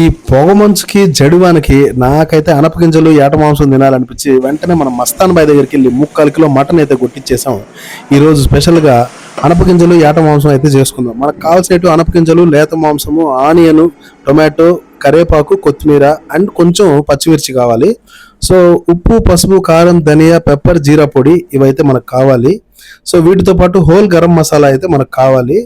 ఈ పొగమంచుకి జడువానికి జడివానికి నాకైతే అనపగింజలు ఏట మాంసం తినాలనిపించి వెంటనే మనం మస్తాన్ బాయ్ దగ్గరికి వెళ్ళి ముక్కాలు కిలో మటన్ అయితే కొట్టించేసాం ఈరోజు స్పెషల్గా అనపగింజలు ఏట మాంసం అయితే చేసుకుందాం. మనకు కావాల్సినట్టు అనపగింజలు లేత మాంసము ఆనియన్ టొమాటో కరేపాకు కొత్తిమీర అండ్ కొంచెం పచ్చిమిర్చి కావాలి. సో ఉప్పు పసుపు కారం ధనియా పెప్పర్ జీరా పొడి ఇవైతే మనకు కావాలి. సో వీటితో పాటు హోల్ గరం మసాలా అయితే మనకు కావాలి.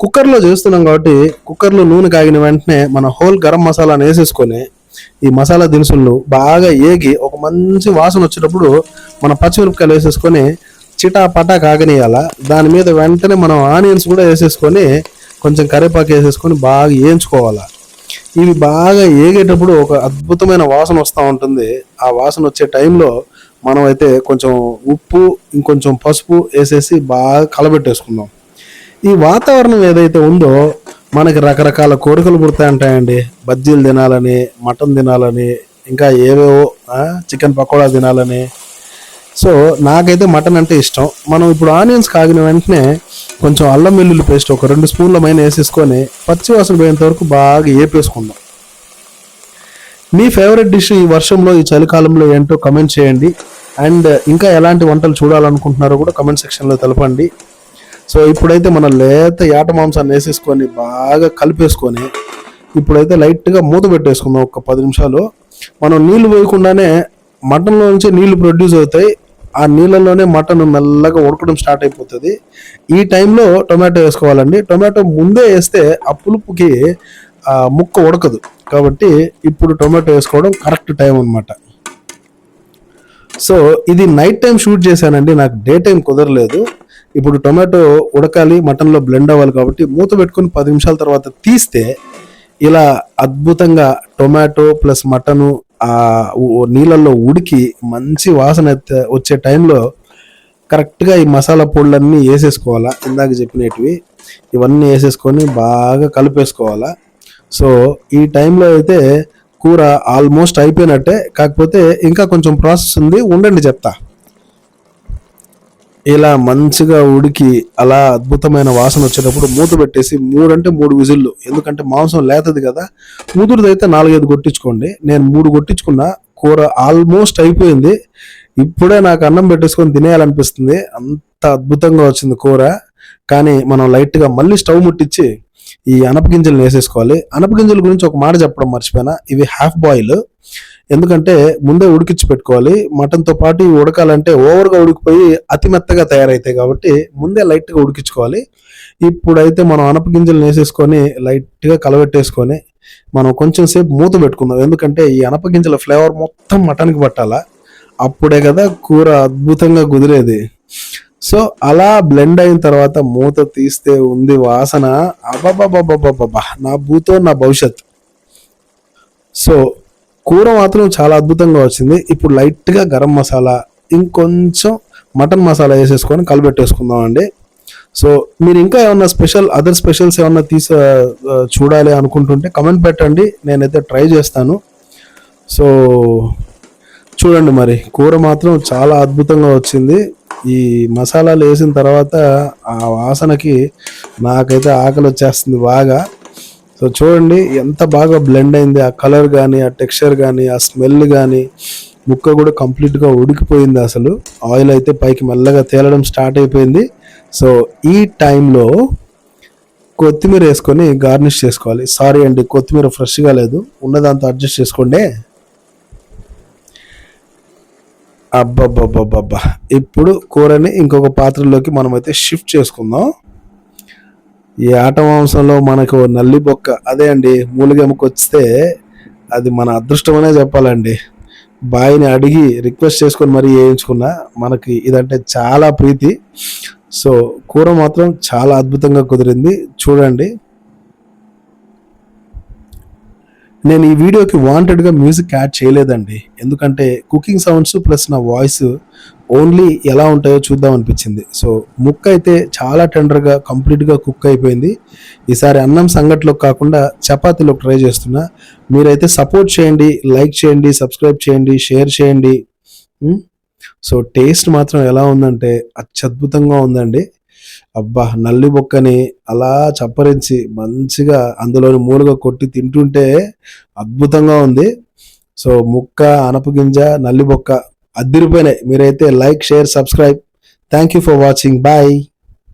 కుక్కర్లో చేస్తున్నాం కాబట్టి కుక్కర్లో నూనె కాగిన వెంటనే మన హోల్ గరం మసాలాను వేసేసుకొని ఈ మసాలా దినుసులు బాగా ఏగి ఒక మంచి వాసన వచ్చేటప్పుడు మన పచ్చిమిరపకాయలు వేసేసుకొని చిటా పటా కాగనీయాల దాని మీద వెంటనే మనం ఆనియన్స్ కూడా వేసేసుకొని కొంచెం కరివేపాకు వేసేసుకొని బాగా వేయించుకోవాలి ఇవి బాగా ఏగేటప్పుడు ఒక అద్భుతమైన వాసన వస్తూ ఉంటుంది. ఆ వాసన వచ్చే టైంలో మనం అయితే కొంచెం ఉప్పు ఇంకొంచెం పసుపు వేసేసి బాగా కలబెట్టేసుకుందాం. ఈ వాతావరణం ఏదైతే ఉందో మనకి రకరకాల కోరికలు పుడతాయంటాయండి. బజ్జీలు తినాలని మటన్ తినాలని ఇంకా ఏవేవో చికెన్ పకోడా తినాలని. సో నాకైతే మటన్ అంటే ఇష్టం. మనం ఇప్పుడు ఆనియన్స్ కాగిన వెంటనే కొంచెం అల్లం వెల్లుల్లి పేస్ట్ ఒక రెండు స్పూన్ల మైన వేసేసుకొని పచ్చి వాసన పోయేంత వరకు బాగా ఏపేసుకుందాం. మీ ఫేవరెట్ డిష్ ఈ వర్షంలో ఈ చలికాలంలో ఏంటో కమెంట్ చేయండి. అండ్ ఇంకా ఎలాంటి వంటలు చూడాలనుకుంటున్నారో కూడా కమెంట్ సెక్షన్లో తెలపండి. సో ఇప్పుడైతే మన లేత ఏట మాంసాన్ని వేసేసుకొని బాగా కలిపేసుకొని ఇప్పుడైతే లైట్గా మూత పెట్టేసుకుందాం ఒక పది నిమిషాలు. మనం నీళ్ళు పోయకుండానే మటన్లో నుంచి నీళ్ళు ప్రొడ్యూస్ అవుతాయి. ఆ నీళ్ళలోనే మటన్ మెల్లగా ఉడకడం స్టార్ట్ అయిపోతుంది. ఈ టైంలో టొమాటో వేసుకోవాలండి. టొమాటో ముందే వేస్తే ఆ పులుపుకి ముక్క ఉడకదు. కాబట్టి ఇప్పుడు టొమాటో వేసుకోవడం కరెక్ట్ టైం అన్నమాట. సో ఇది నైట్ టైం షూట్ చేశానండి. నాకు డే టైం కుదరలేదు. ఇప్పుడు టొమాటో ఉడకాలి మటన్లో బ్లెండ్ అవ్వాలి కాబట్టి మూత పెట్టుకొని పది నిమిషాల తర్వాత తీస్తే ఇలా అద్భుతంగా టొమాటో ప్లస్ మటను ఆ నీళ్ళల్లో ఉడికి మంచి వాసన వచ్చే టైంలో కరెక్ట్గా ఈ మసాలా పొడులన్నీ వేసేసుకోవాలా. ఇందాక చెప్పినవి ఇవన్నీ వేసేసుకొని బాగా కలిపేసుకోవాలా. సో ఈ టైంలో అయితే కూర ఆల్మోస్ట్ అయిపోయినట్టే. కాకపోతే ఇంకా కొంచెం ప్రాసెస్ ఉంది. ఉండండి చెప్తా. ఇలా మంచిగా ఉడికి అలా అద్భుతమైన వాసన వచ్చేటప్పుడు మూత పెట్టేసి మూడు అంటే మూడు విజిల్లు. ఎందుకంటే మాంసం లేతది కదా. ముదురుదైతే నాలుగైదు కొట్టించుకోండి. నేను మూడు కొట్టించుకున్నా కూర ఆల్మోస్ట్ అయిపోయింది. ఇప్పుడే నాకు అన్నం పెట్టేసుకొని తినేయాలనిపిస్తుంది. అంత అద్భుతంగా వచ్చింది కూర. కానీ మనం లైట్గా మళ్ళీ స్టవ్ ముట్టించి ఈ అనపగింజలు వేసేసుకోవాలి. అనపగింజల గురించి ఒక మాట చెప్పడం మర్చిపోయినా ఇవి హాఫ్ బాయిల్ ఎందుకంటే ముందే ఉడికించి పెట్టుకోవాలి. మటన్తో పాటు ఇవి ఉడకాలంటే ఓవర్గా ఉడికిపోయి అతి మెత్తగా తయారవుతాయి కాబట్టి ముందే లైట్గా ఉడికించుకోవాలి. ఇప్పుడైతే మనం అనపగింజలు వేసేసుకొని లైట్గా కలబెట్టేసుకొని మనం కొంచెం సేపు మూత పెట్టుకుందాం. ఎందుకంటే ఈ అనపగింజల ఫ్లేవర్ మొత్తం మటన్కి పట్టాలా? అప్పుడే కదా కూర అద్భుతంగా కుదిరేది. సో అలా బ్లెండ్ అయిన తర్వాత మూత తీస్తే ఉంది వాసన. అబాబాబాబాబాబా నా భూతో నా భవిష్యత్ సో కూర మాత్రం చాలా అద్భుతంగా వచ్చింది. ఇప్పుడు లైట్గా గరం మసాలా ఇంకొంచెం మటన్ మసాలా వేసేసుకొని కలిపెట్టేసుకుందాం అండి సో మీరు ఇంకా ఏమన్నా స్పెషల్ అదర్ స్పెషల్స్ ఏమన్నా తీసి చూడాలి అనుకుంటుంటే కమెంట్ పెట్టండి. నేనైతే ట్రై చేస్తాను. సో చూడండి మరి. కూర మాత్రం చాలా అద్భుతంగా వచ్చింది. ఈ మసాలాలు వేసిన తర్వాత ఆ వాసనకి నాకైతే ఆకలి వచ్చేస్తుంది బాగా. సో చూడండి ఎంత బాగా బ్లెండ్ అయింది. ఆ కలర్ కానీ ఆ టెక్స్చర్ కానీ ఆ స్మెల్ కానీ ముక్క కూడా కంప్లీట్గా ఉడికిపోయింది అసలు. ఆయిల్ అయితే పైకి మెల్లగా తేలడం స్టార్ట్ అయిపోయింది. సో ఈ టైంలో కొత్తిమీర వేసుకొని గార్నిష్ చేసుకోవాలి. సారీ అండి కొత్తిమీర ఫ్రెష్గా లేదు. ఉన్నదాంతో అడ్జస్ట్ చేసుకోండి. అబ్బబ్బబ్బబ్బబ్బా. ఇప్పుడు కూరని ఇంకొక పాత్రలోకి మనమైతే షిఫ్ట్ చేసుకుందాం. ఈ ఆట మాంసంలో మనకు నల్లి బొక్క అదే అండి మూలిగెముక వస్తే అది మన అదృష్టమనే చెప్పాలండి. బాయిని అడిగి రిక్వెస్ట్ చేసుకొని మరీ వేయించుకున్నా మనకి ఇదంటే చాలా ప్రీతి. సో కూర మాత్రం చాలా అద్భుతంగా కుదిరింది. చూడండి నేను ఈ వీడియోకి వాంటెడ్గా మ్యూజిక్ యాడ్ చేయలేదండి. ఎందుకంటే కుకింగ్ సౌండ్స్ ప్లస్ నా వాయిస్ ఓన్లీ ఎలా ఉంటాయో చూద్దాం అనిపించింది. సో ముక్క అయితే చాలా టెండర్గా కంప్లీట్గా కుక్ అయిపోయింది. ఈసారి అన్నం సంగట్లో కాకుండా చపాతీలో ట్రై చేస్తున్నా. మీరైతే సపోర్ట్ చేయండి లైక్ చేయండి సబ్స్క్రైబ్ చేయండి షేర్ చేయండి. Hmm? సో టేస్ట్ మాత్రం ఎలా ఉందంటే అత్యద్భుతంగా ఉందండి. అబ్బా నల్లి బొక్కని అలా చప్పరించి మంచిగా అందులోని మూలుగా కొట్టి తింటుంటే అద్భుతంగా ఉంది. సో ముక్క అనపగింజ నల్లి బొక్క అద్దిరిపోయినాయి. మీరైతే like share subscribe. Thank you for watching. Bye.